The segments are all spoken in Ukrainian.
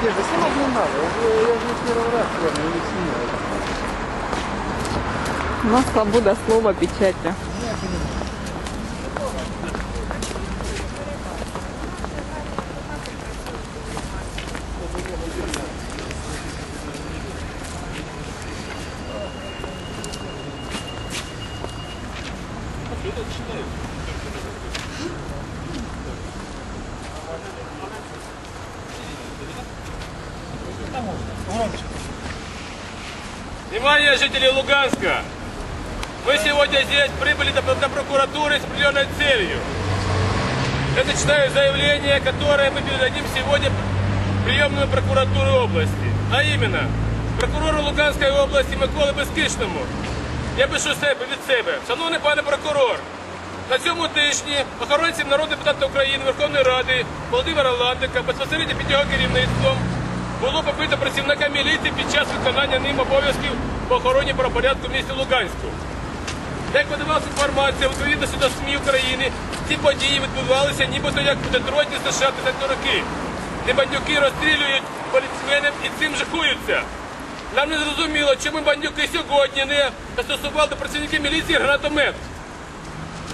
Нет, да снимать не надо. Я, я же не первый раз с вами, я не снимаю. У нас свобода слова, печати. Внимание, жители Луганска! Мы сегодня здесь прибыли до, до прокуратуры с определенной целью. Это читаю заявление, которое мы передадим сегодня в приемную прокуратуру области. А именно, прокурору Луганської області Миколи Безкишному. Я пишу себе від себе. Шановний пане прокурор, на цьому тижні охоронців народного депутата України Верховної Ради Володимира Ландика безпосередньо під його керівництвом було побито працівника міліції під час виконання ним обов'язків по охороні правопорядку в місті Луганську. Як подавалася інформація, відповідно до СМІ України, ці події відбувалися нібито як в Детройті США 50 роки, де бандюки розстрілюють поліцменів і цим жахуються. Нам не зрозуміло, чому бандюки сьогодні не застосували до працівників міліції гранатомет.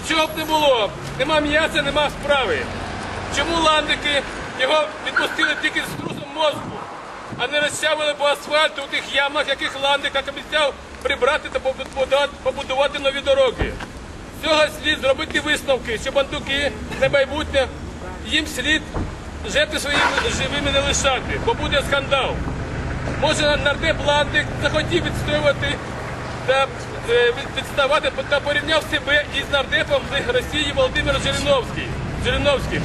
Чого б не було, нема м'яса, нема справи. Чому ландики його відпустили тільки з трусом мозку, а не розчавили по асфальту у тих ямах, яких ландик як обіцяв прибрати та побудувати- нові дороги. З цього слід зробити висновки, що бандуки на майбутнє їм слід жити своїми живими не лишати, бо буде скандал. Може нардеп Ландик захотів відстоювати та е, від- відставати та порівняв себе із нардепом з Росії Володимир Жириновський. Жириновським.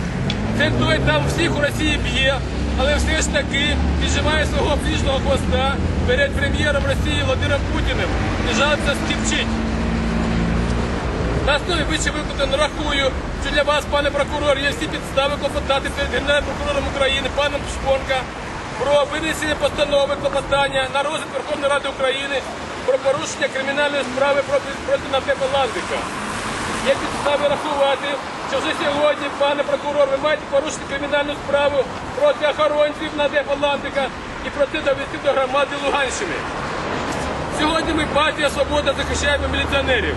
Це той там всіх у Росії б'є, але все ж таки піджимає свого пліжного хвоста перед прем'єром Росії Володимиром Путіним і жалиться стівчить. На основі вище викладено рахую, що для вас, пане прокурор, є всі підстави клопотати перед Генеральним прокурором України паном Шпонка про винесення постанови клопотання на розгляд Верховної Ради України про порушення кримінальної справи проти, Нардепа Ландика. Є підстави рахувати, що вже сьогодні, пане прокурор, ви маєте порушити кримінальну справу проти охоронців Нардепа Ландика і проти довести до громади Луганщини. Сьогодні ми партія Свобода захищаємо міліціонерів.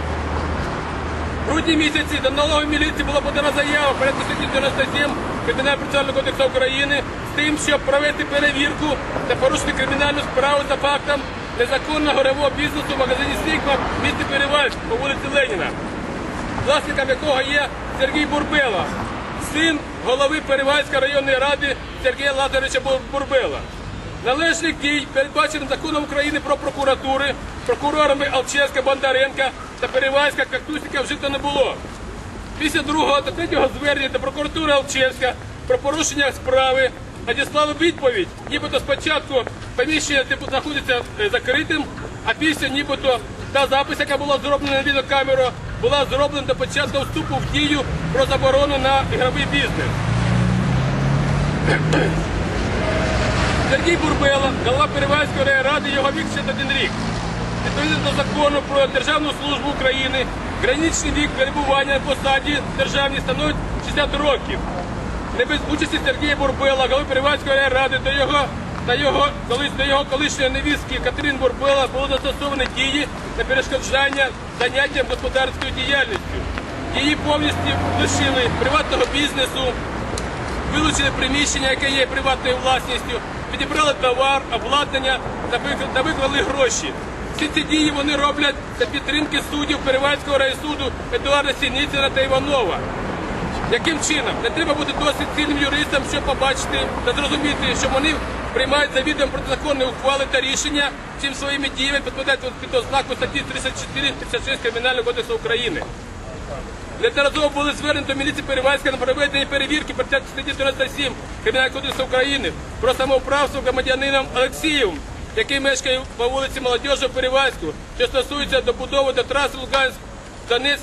В грудні місяці до налогової міліції була подана заява порядку статті 97 Кримінального процесуального кодексу України з тим, щоб провести перевірку та порушити кримінальну справу за фактом незаконного горового бізнесу в магазині Сігма в місті Перевальськ по вулиці Леніна, власником якого є Сергій Бурбела, син голови Перевальської районної ради Сергія Лазаревича Бур- Бурбела. Належних дій, передбачених законом України про прокуратури, прокурорами Алчевська, Бондаренка та Перевальська Кактусіка вжито не було. Після другого та третього звернення до прокуратури Алчевська про порушення справи надіслали відповідь, нібито спочатку поміщення типу знаходиться е, закритим, а після нібито та запис, яка була зроблена на відеокамеру, була зроблена до початку вступу в дію про заборону на ігровий бізнес. Сергій Бурбела, голова Перевальської райради, його вік 61 рік. Відповідно до закону про Державну службу України, граничний вік перебування на посаді державній становить 60 років. Не без участі Сергія Бурбела, голови Перевальської райради, до його та його до його колишньої невістки Катерин Бурбела було застосовані дії на перешкоджання заняттям господарською діяльністю. Її повністю лишили приватного бізнесу, вилучили приміщення, яке є приватною власністю, підібрали товар, обладнання та виклали гроші. Всі ці дії вони роблять за підтримки суддів Перевальського райсуду Едуарда Сініцина та Іванова. Яким чином? Не треба бути досить сильним юристом, щоб побачити та зрозуміти, що вони приймають завідомо протизаконні ухвали та рішення, чим своїми діями підпадають під ознаку статті 34-36 Кримінального кодексу України. Неодноразово були звернені до міліції Перевальська на проведення перевірки по статті 97 Кримінального кодексу України про самоуправство громадянином Олексієвим, який мешкає по вулиці Молодіжного Перевальську, що стосується добудови до траси Луганськ Донецьк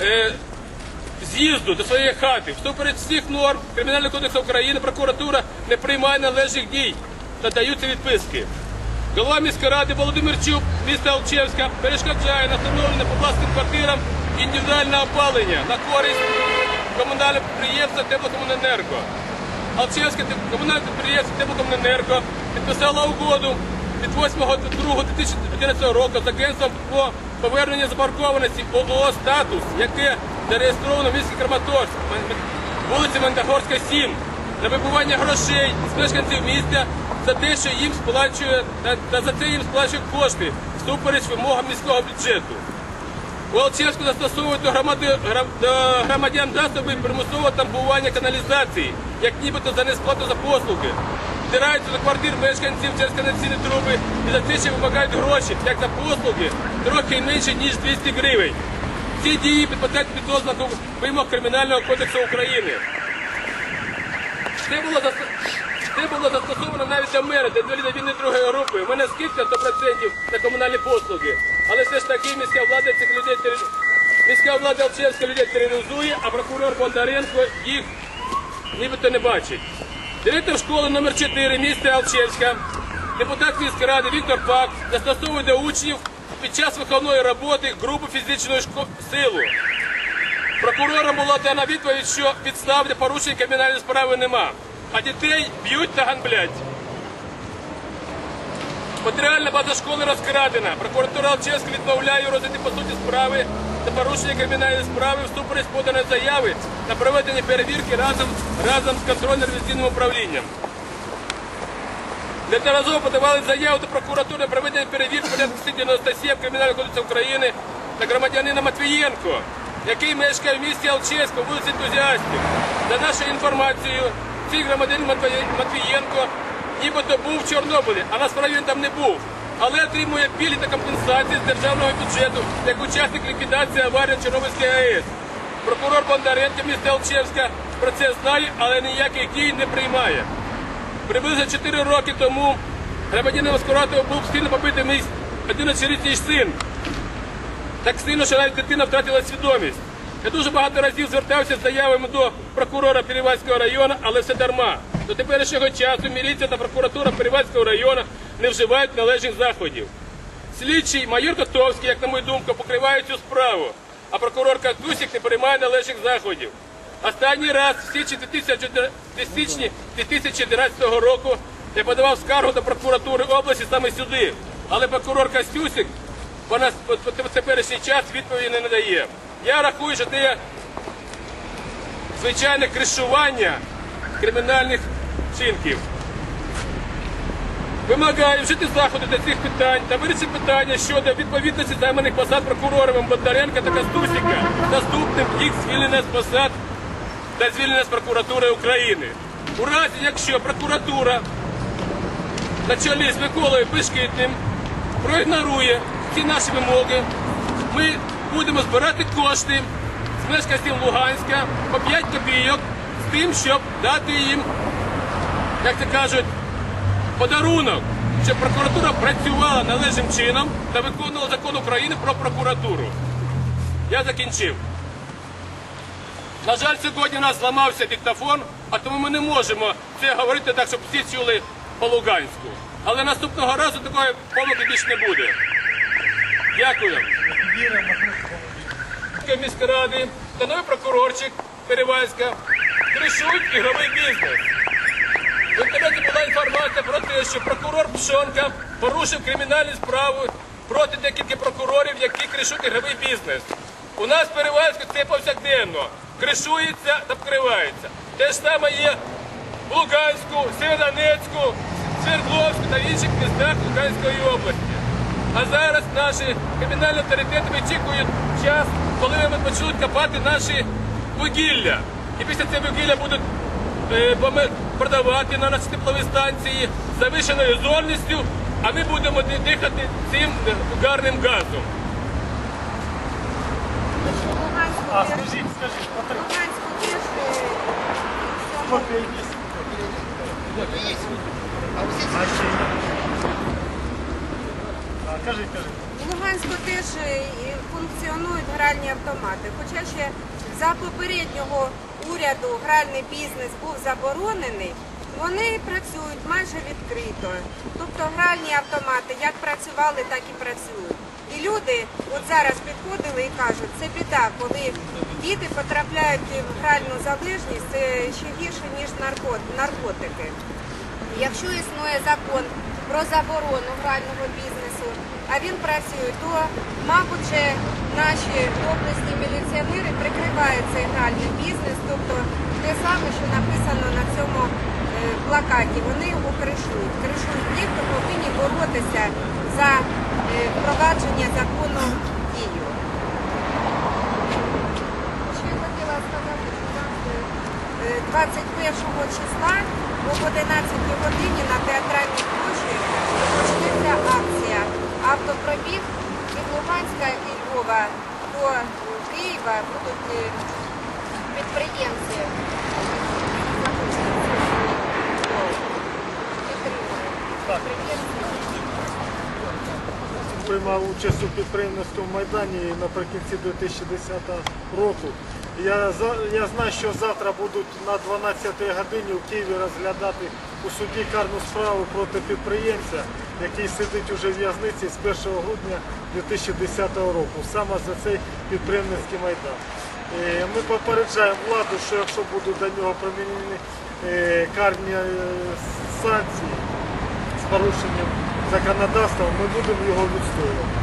е, з'їзду до своєї хати. Всупереч всіх норм Кримінального кодексу України прокуратура не приймає належних дій та даються відписки. Голова міської ради Володимир міста Алчевська, перешкоджає на встановлення по власним квартирам індивідуальне опалення на користь комунальне підприємство Теплокомуненерго. Алчевське комунальне підприємство Теплокомуненерго підписало угоду від 8.2.2011 року з агентством по поверненню заборгованості ООО «Статус», яке зареєстровано в місті Краматорськ, вулиці Мандагорська, 7, на вибування грошей з мешканців міста за те, що їм сплачує, та, за це їм сплачують кошти всупереч вимогам міського бюджету. У Алчевську застосовують до, громади, до громадян засоби примусового тамбування каналізації, як нібито за несплату за послуги. Втираються до квартир мешканців через каналізаційні труби і за це ще вимагають гроші, як за послуги, трохи менше, ніж 200 гривень. Ці дії підпадають під ознаку вимог Кримінального кодексу України. Це було, застосовано навіть до мене, до інваліда війни другої групи. У мене скидка 100% на комунальні послуги. Але все ж таки міська влада цих людей міська влада Алчевська людей тероризує, а прокурор Бондаренко їх нібито не бачить. Директор школи номер 4 міста Алчевська, депутат міської ради Віктор Пак застосовує до учнів під час виховної роботи групу фізичної силу. Прокурором була дана відповідь, що підстав для порушення кримінальної справи нема, а дітей б'ють та ганблять. Матеріальна база школи розкрадена. Прокуратура Алчевська відмовляє розгляді по суті справи та порушення кримінальної справи всупереч поданої заяви на проведення перевірки разом, разом з контрольно-ревізійним управлінням. Неодноразово подавали заяву до прокуратури проведення перевірки порядку 97 Кримінального кодексу України на громадянина Матвієнко, який мешкає в місті Алчевську, вулиці Ентузіастів. За нашою інформацією, цей громадянин Матвієнко нібито був в Чорнобилі, а насправді він там не був. Але отримує пільги та компенсації з державного бюджету як учасник ліквідації аварії на Чорнобильській АЕС. Прокурор Бондаренко міста Алчевська про це знає, але ніяких дій не приймає. Приблизно 4 роки тому громадянин Москоратова був сильно побитий мій 11-літній син. Так сильно, що навіть дитина втратила свідомість. Я дуже багато разів звертався з заявами до прокурора Перевальського району, але все дарма. До теперішнього часу міліція та прокуратура Перевальського району не вживають належних заходів. Слідчий майор Котовський, як на мою думку, покриває цю справу, а прокурор Катусік не приймає належних заходів. Останній раз в січні 2011 року я подавав скаргу до прокуратури області саме сюди, але прокурор Костюсик по теперішній час відповіді не надає. Я рахую, що це звичайне кришування кримінальних вчинків. Вимагаю вжити заходи до цих питань та вирішити питання щодо відповідності займаних посад прокурорами Бондаренка та Кастусіка наступним їх звільнення з посад та звільнення з прокуратури України. У разі, якщо прокуратура на чолі з Миколою Бешкітним проігнорує ці наші вимоги, ми будемо збирати кошти з мешканців Луганська по 5 копійок з тим, щоб дати їм, як це кажуть, подарунок, щоб прокуратура працювала належним чином та виконувала закон України про прокуратуру. Я закінчив. На жаль, сьогодні у нас зламався диктофон, а тому ми не можемо це говорити так, щоб всі чули по Луганську. Але наступного разу такої помилки більше не буде. Дякую. Міськради та новий прокурорчик Перевальська кришують ігровий бізнес. В інтернеті була інформація про те, що прокурор Пшонка порушив кримінальну справу проти декілька прокурорів, які кришують ігровий бізнес. У нас в Перевальську це повсякденно. Кришується та вкривається. Те ж саме є в Луганську, Сєвєродонецьку, Свердловську та інших містах Луганської області. А зараз наші кримінальні авторитети вичікують час, коли вони почнуть копати наші вугілля. І після цього вугілля будуть е, продавати на наші теплові станції завищеною зольністю, а ми будемо дихати цим е, гарним газом. Луганську А, скажіть, скажіть? А, кажіть, кажіть. в Луганську теж е, функціонують гральні автомати. Хоча ще за попереднього уряду гральний бізнес був заборонений, вони працюють майже відкрито. Тобто гральні автомати як працювали, так і працюють. І люди от зараз підходили і кажуть, це біда, коли діти потрапляють в гральну залежність, це ще гірше, ніж наркотики. Якщо існує закон про заборону грального бізнесу, а він працює, то, мабуть, же наші обласні міліціонери прикривають цей гральний бізнес, тобто те саме, що написано на цьому е, плакаті, вони його кришують. Кришують тих, хто повинні боротися за е, впровадження закону в дію. Ще хотіла сказати, що у нас е, 21 числа об 11 годині на театральній площі почнеться акція автопробіг від Луганська і Львова до Києва будуть е, підприємці. Приймав участь у підприємницькому майдані наприкінці 2010 року. Я, я знаю, що завтра будуть на 12 годині у Києві розглядати у суді карну справу проти підприємця, який сидить уже в в'язниці з 1 грудня 2010 року, саме за цей підприємницький майдан. Е, Ми попереджаємо владу, що якщо будуть до нього примінені е, карні е, санкції, з порушенням законодавства, ми будемо його відстоювати.